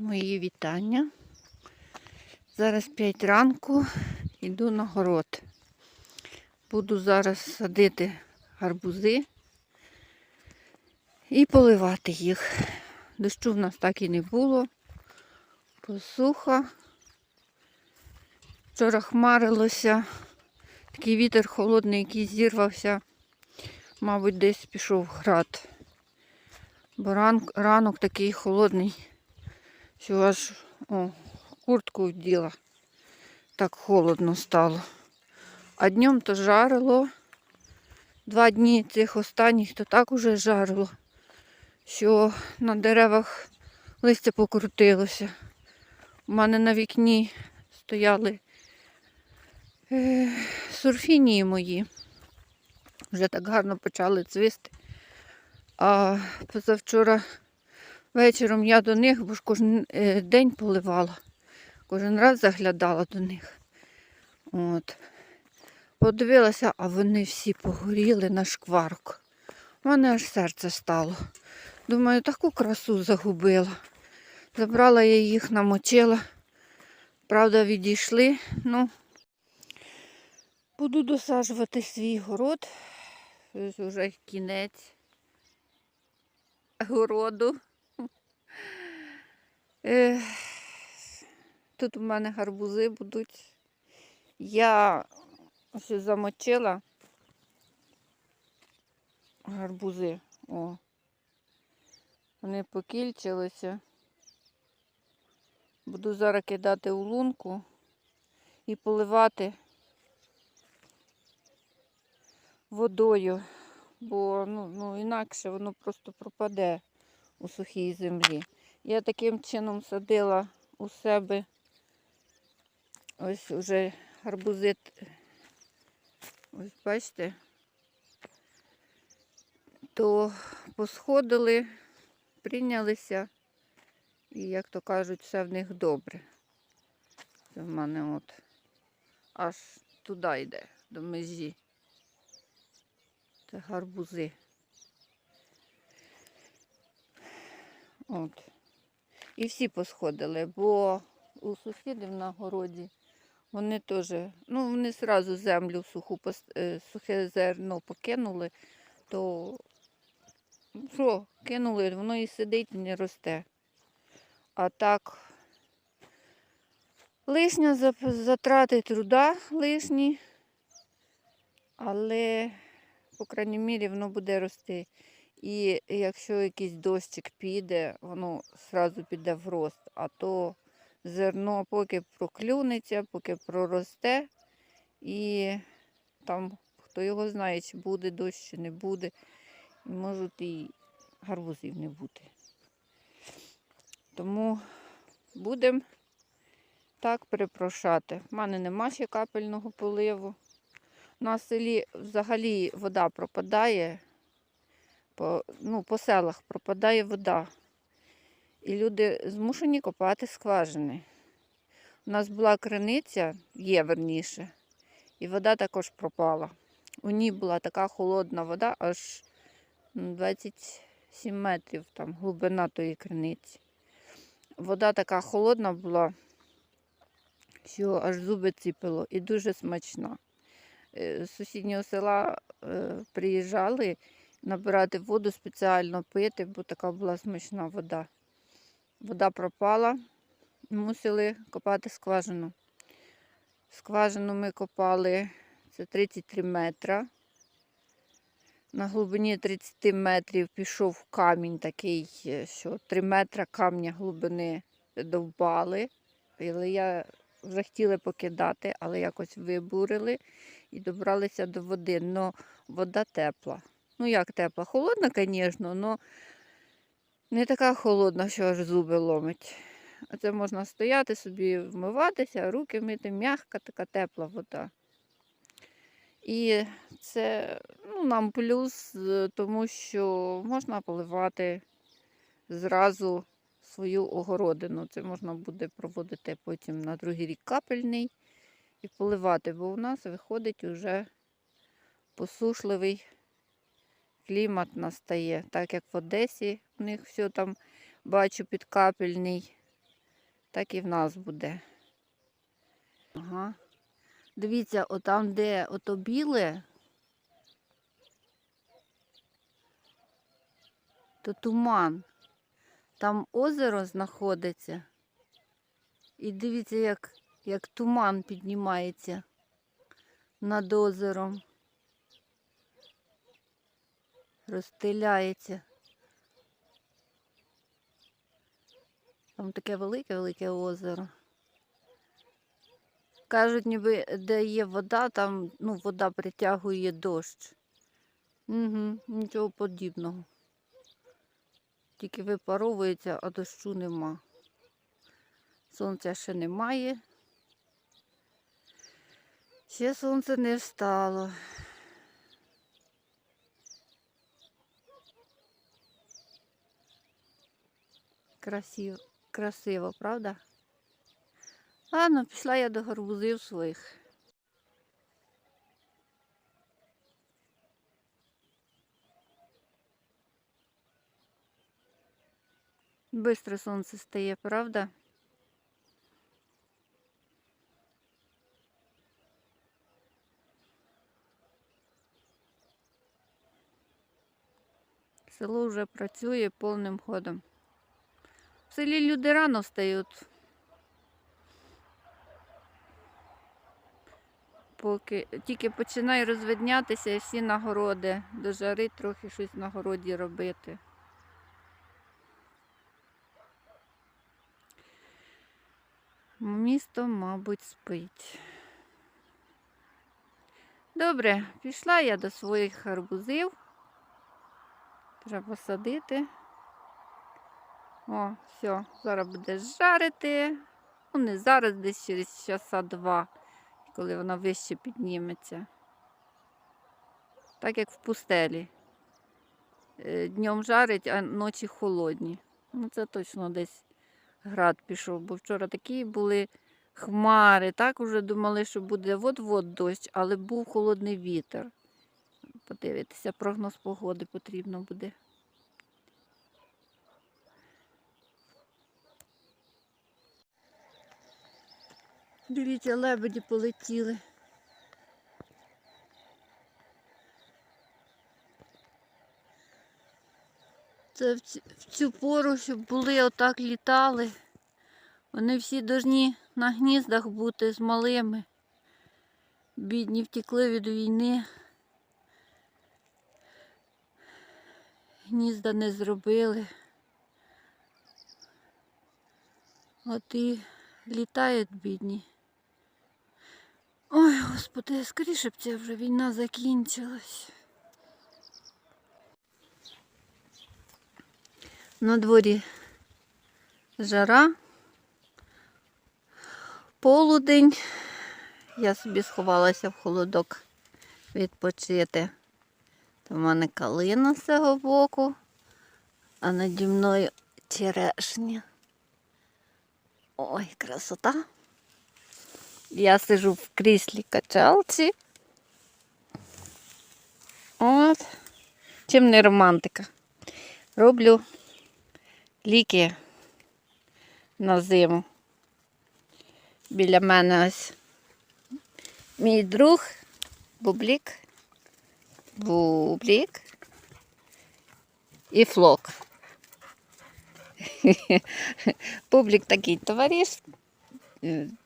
Мої вітання. Зараз 5 ранку йду на город. Буду зараз садити гарбузи і поливати їх. Дощу в нас так і не було. Посуха. Вчора хмарилося. Такий вітер холодний, який зірвався. Мабуть, десь пішов град. Бо ран, ранок такий холодний, що аж о, куртку вділа. Так холодно стало. А днем то жарило. Два дні цих останніх то так уже жарило, що на деревах листя покрутилося. У мене на вікні стояли е, сурфінії мої. Вже так гарно почали цвісти. А позавчора вечором я до них, бо ж кожен е, день поливала, кожен раз заглядала до них. От. Подивилася, а вони всі погоріли на шкварку. У мене аж серце стало. Думаю, таку красу загубила. Забрала я їх, намочила. Правда, відійшли. Ну, буду досаджувати свій город. Ось Уже кінець городу. Тут у мене гарбузи будуть. Я ось замочила гарбузи. О. Вони покільчилися. Буду зараз кидати у лунку і поливати водою, бо ну, ну, інакше воно просто пропаде у сухій землі. Я таким чином садила у себе ось уже гарбузи. Ось бачите, то посходили, прийнялися, і, як то кажуть, все в них добре. Це в мене от аж туди йде, до межі. Це гарбузи. От. І всі посходили, бо у сусідів на городі вони теж, ну, вони одразу землю суху, е, сухе зерно покинули, то що, кинули, воно і сидить і не росте. А так лишня затрати труда лишні, але, по крайній мірі, воно буде рости. І якщо якийсь дощик піде, воно одразу піде в рост, а то зерно поки проклюнеться, поки проросте, і там хто його знає, чи буде дощ, чи не буде, і можуть і гарбузів не бути. Тому будемо так перепрошати. У мене нема ще капельного поливу. На селі взагалі вода пропадає по, ну, по селах пропадає вода. І люди змушені копати скважини. У нас була криниця, є верніше, і вода також пропала. У ній була така холодна вода, аж ну, 27 метрів там глибина тої криниці. Вода така холодна була, що аж зуби ціпило і дуже смачна. Е, З сусіднього села е, приїжджали набирати воду спеціально пити, бо така була смачна вода. Вода пропала, мусили копати скважину. Скважину ми копали, це 33 метра. На глибині 30 метрів пішов камінь такий, е, що 3 метра камня глибини довбали. Але я вже хотіли покидати, але якось вибурили і добралися до води. Но вода тепла. Ну як тепла? Холодна, звісно, але не така холодна, що аж зуби ломить. А це можна стояти собі, вмиватися, руки мити, м'яка, така тепла вода. І це ну, нам плюс, е, тому що можна поливати зразу свою огородину. Це можна буде проводити потім на другий рік капельний і поливати, бо у нас виходить уже посушливий клімат настає, так як в Одесі у них все там бачу підкапельний. так і в нас буде. Ага. Дивіться, отам, де ото біле, то туман. Там озеро знаходиться. І дивіться, як, як туман піднімається над озером. Розстеляється. Там таке велике-велике озеро. Кажуть, ніби де є вода, там ну, вода притягує дощ. Угу, нічого подібного. Тільки випаровується, а дощу нема. Сонця ще немає. Ще сонце не встало. Красиво, красиво, правда? Ладно, пішла я до гарбузів своїх. Бистро сонце стає, правда? Село вже працює повним ходом. В селі люди рано встають. Поки тільки починає розвиднятися і всі на городи. До жари трохи щось на городі робити. Місто, мабуть, спить. Добре, пішла я до своїх гарбузів. Треба садити. О, все, зараз буде жарити. Ну, не зараз, десь через часа два, коли вона вище підніметься. Так як в пустелі. Е, Днем жарить, а ночі холодні. Ну, це точно десь град пішов, бо вчора такі були хмари. Так уже думали, що буде от-от дощ, але був холодний вітер. Подивитися, прогноз погоди потрібно буде. Дивіться, лебеді полетіли. Це в цю, пору, щоб були отак літали. Вони всі повинні на гніздах бути з малими. Бідні втекли від війни. Гнізда не зробили. От і літають бідні. Ой, господи, скоріше б ця вже війна закінчилась. На дворі жара, полудень. Я собі сховалася в холодок відпочити. В мене калина з цього боку, а наді мною черешня. Ой, красота. Я сижу в кріслі качалці. От. Чим не романтика. Роблю ліки на зиму. Біля мене ось мій друг Бублік. Бублік і флок. Бублік такий товариш,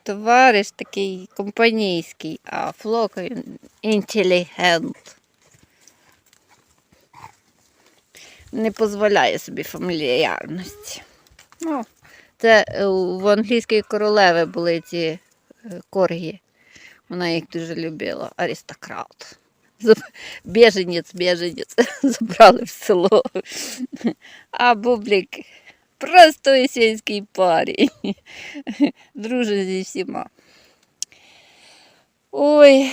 товариш такий компанійський, а флок він інтелігент. Не дозволяє собі фамільярності. Ну, це е, в англійської королеви були ці е, коргі. Вона їх дуже любила. Аристократ. Біженець, біженець забрали в село. А Бублік просто сільський парень. Дружить зі всіма. Ой,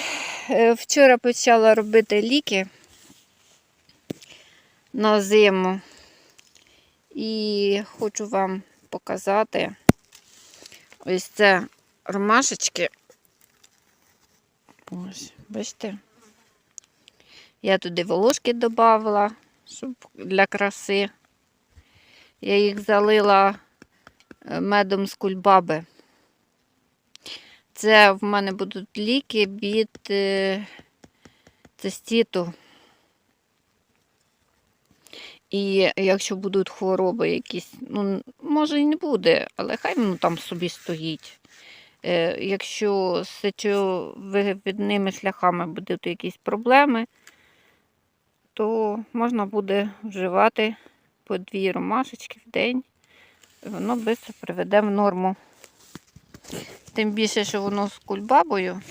е, вчора почала робити ліки на зиму. І хочу вам показати ось це ромашечки. Ось, бачите? Я туди волошки додавала, щоб для краси. Я їх залила е, медом з кульбаби. Це в мене будуть ліки від е, цистіту. І якщо будуть хвороби якісь, ну, може і не буде, але хай воно там собі стоїть. Е, якщо з сечовивідними шляхами будуть якісь проблеми, то можна буде вживати по дві ромашечки в день. Воно швидко приведе в норму. Тим більше, що воно з кульбабою.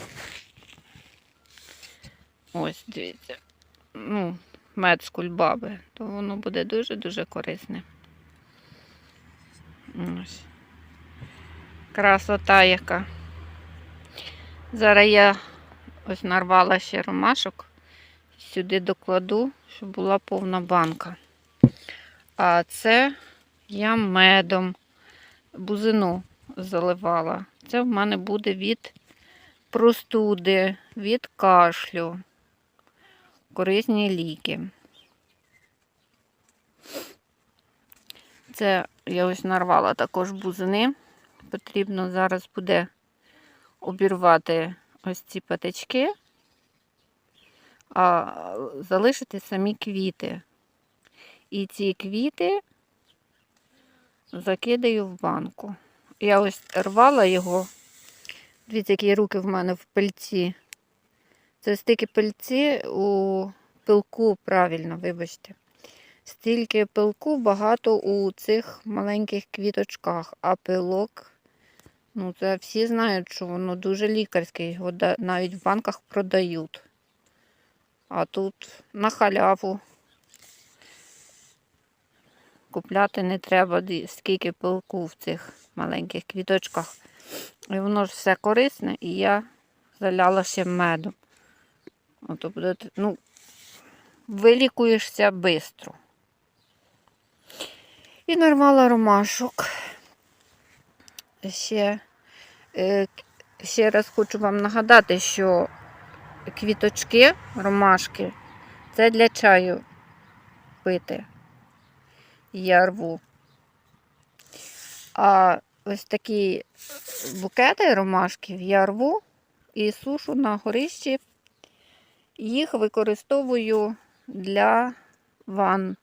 Ось, дивіться. Ну, мед з кульбаби, то воно буде дуже-дуже корисне. Ось. Красота яка. Зараз я ось нарвала ще ромашок. Сюди докладу, щоб була повна банка. А це я медом бузину заливала. Це в мене буде від простуди, від кашлю. Корисні ліки. Це я ось нарвала також бузини. Потрібно зараз буде обірвати ось ці патички, а залишити самі квіти. І ці квіти закидаю в банку. Я ось рвала його. Дивіться, які руки в мене в пильці. Це стільки пильці у пилку, правильно, вибачте. Стільки пилку багато у цих маленьких квіточках, а пилок, ну, це всі знають, що воно дуже лікарське, його навіть в банках продають. А тут на халяву. Купляти не треба, скільки пилку в цих маленьких квіточках. І воно ж все корисне, і я заляла ще медом. Ото буде, ну, вилікуєшся швидко. І нарвала ромашок. Ще, е, ще раз хочу вам нагадати, що квіточки, ромашки це для чаю пити. Я рву. А ось такі букети ромашків я рву і сушу на горищі. Їх використовую для ванн.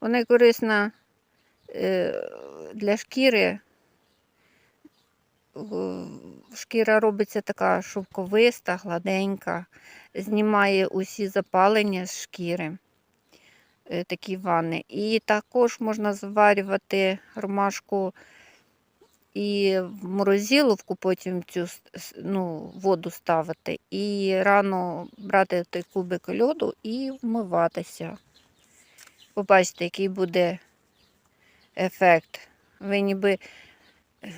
Вони корисна е, для шкіри. Шкіра робиться така шовковиста, гладенька, знімає усі запалення з шкіри. Е, Такі ванни. І також можна заварювати ромашку і в морозиловку потім цю ну, воду ставити. І рано брати той кубик льоду і вмиватися. Побачите, який буде ефект. Ви ніби е,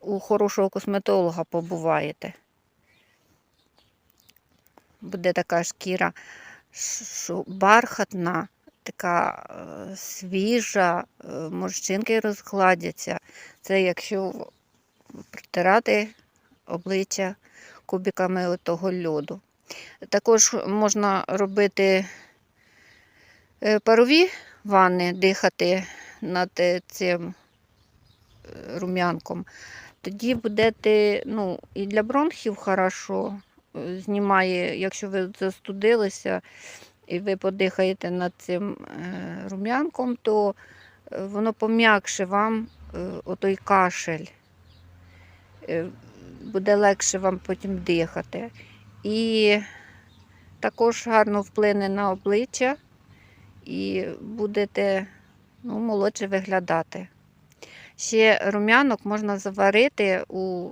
у хорошого косметолога побуваєте. Буде така шкіра, бархатна, така е, свіжа, е, морщинки розгладяться. Це якщо протирати обличчя кубиками того льоду. Також можна робити е, парові ванни, дихати над цим рум'янком. Тоді будете, ну, і для бронхів хорошо знімає, якщо ви застудилися і ви подихаєте над цим е, рум'янком, то е, воно пом'якше вам е, отой кашель. Буде легше вам потім дихати. І також гарно вплине на обличчя і будете ну, молодше виглядати. Ще рум'янок можна заварити у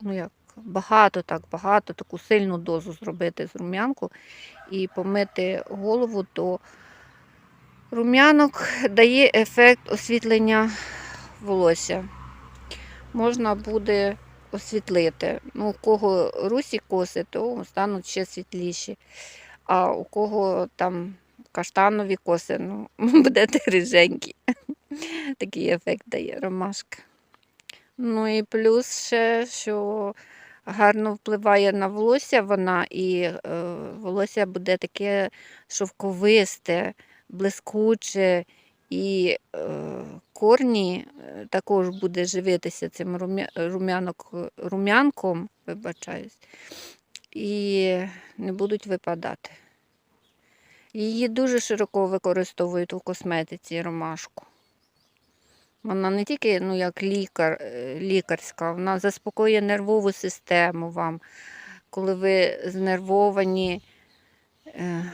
ну як, багато, так багато, таку сильну дозу зробити з рум'янку і помити голову, то рум'янок дає ефект освітлення волосся. Можна буде освітлити. Ну, у кого русі коси, то стануть ще світліші. А у кого там каштанові коси, ну, будете риженькі. Такий ефект дає ромашка. Ну і плюс ще, що гарно впливає на волосся вона, і е, волосся буде таке шовковисте, блискуче і е, корні е, також буде живитися цим рум'я- рум'янок, рум'янком, вибачаюсь, і не будуть випадати. Її дуже широко використовують у косметиці ромашку. Вона не тільки ну, як лікар, е, лікарська, вона заспокоює нервову систему вам, коли ви знервовані. Е,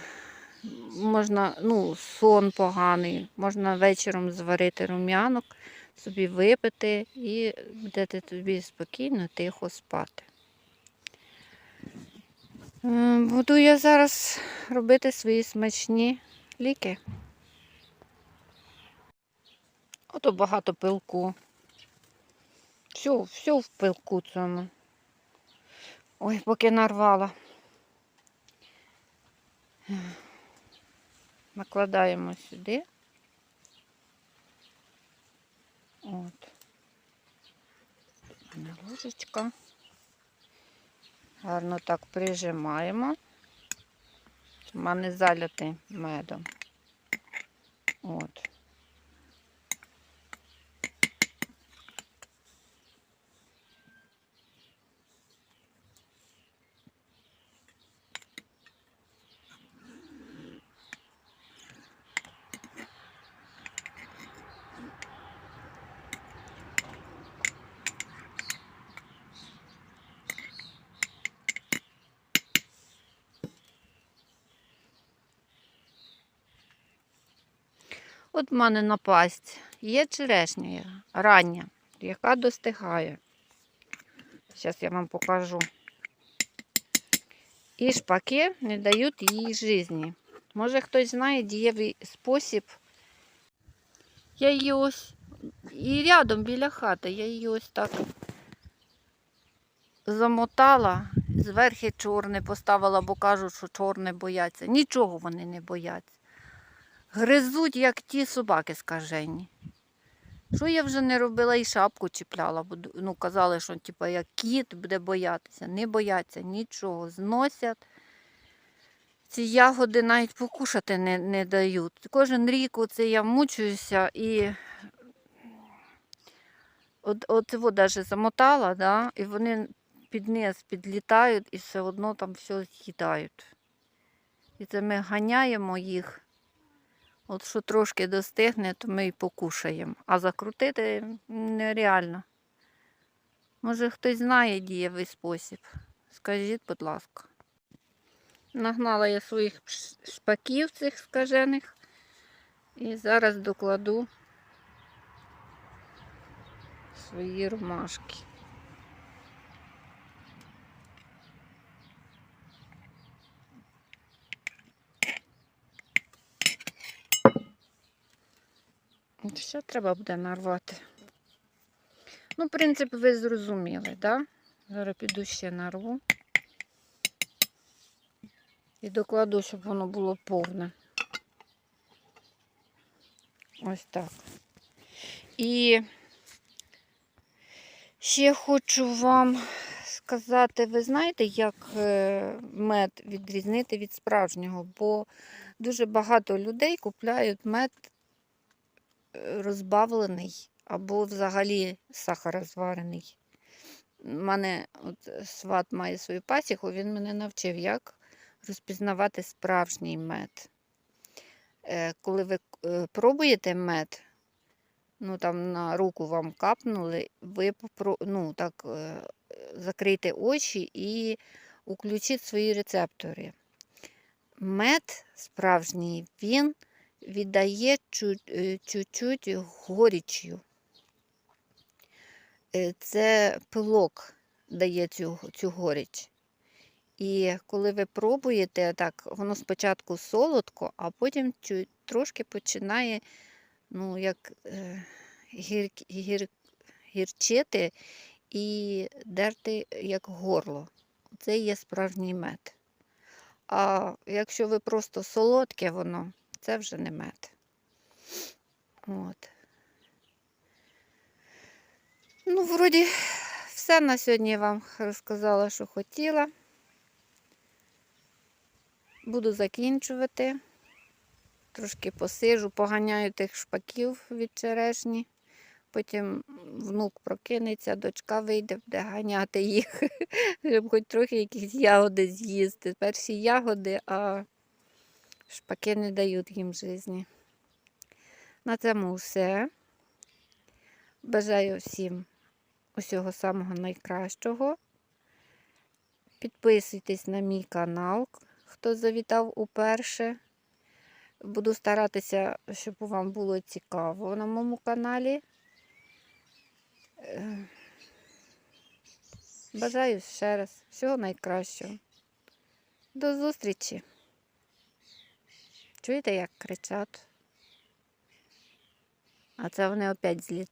можна, ну, сон поганий, можна вечором зварити рум'янок, собі випити і будете тобі спокійно, тихо спати. Е, Буду я зараз робити свої смачні ліки. Ото багато пилку. Все, все в пилку цьому. Ой, поки нарвала. Накладаємо сюди. От. Ложечка. Гарно так прижимаємо. У мене залятий медом. От. От в мене напасть. Є черешня рання, яка достигає. Зараз я вам покажу. І шпаки не дають їй житті. Може хтось знає дієвий спосіб. Я її ось і рядом біля хати, я її ось так замотала, зверхи чорне поставила, бо кажуть, що чорне бояться. Нічого вони не бояться. Гризуть, як ті собаки скажені. Що я вже не робила і шапку чіпляла, бо ну, казали, що типу, як кіт буде боятися. Не бояться нічого, зносять. Ці ягоди навіть покушати не, не дають. Кожен рік оце я мучуюся і от, от його навіть замотала, да, і вони під низ підлітають і все одно там все з'їдають. І це ми ганяємо їх. От що трошки достигне, то ми і покушаємо. А закрутити нереально. Може, хтось знає дієвий спосіб. Скажіть, будь ласка. Нагнала я своїх шпаків цих скажених. І зараз докладу свої ромашки. Ще треба буде нарвати. Ну, принцип, ви зрозуміли, так? Да? Зараз піду ще нарву. І докладу, щоб воно було повне. Ось так. І ще хочу вам сказати, ви знаєте, як е, мед відрізнити від справжнього, бо дуже багато людей купляють мед розбавлений або взагалі сахарозварений. У мене от сват має свою пасіку, він мене навчив, як розпізнавати справжній мед. Е, Коли ви е, пробуєте мед, ну там на руку вам капнули, ви ну, так, е, закрийте очі і включіть свої рецептори. Мед справжній, він віддає е, чуть-чуть горічю. Е, Це пилок дає цю, цю горіч. І коли ви пробуєте, так, воно спочатку солодко, а потім трошки починає ну, як е, гір, гір, гірчити і дерти як горло. Це є справжній мед. А якщо ви просто солодке воно, це вже не мед. От. Ну, вроді, все на сьогодні я вам розказала, що хотіла. Буду закінчувати. Трошки посижу, поганяю тих шпаків від черешні. Потім внук прокинеться, дочка вийде, буде ганяти їх, щоб хоч трохи якісь ягоди з'їсти. Перші ягоди, а шпаки не дають їм житті. На цьому все. Бажаю всім усього самого найкращого. Підписуйтесь на мій канал, хто завітав уперше. Буду старатися, щоб вам було цікаво на моєму каналі. Е, Бажаю ще раз всього найкращого. До зустрічі. Чуєте, як кричать? А це вони опять злітають.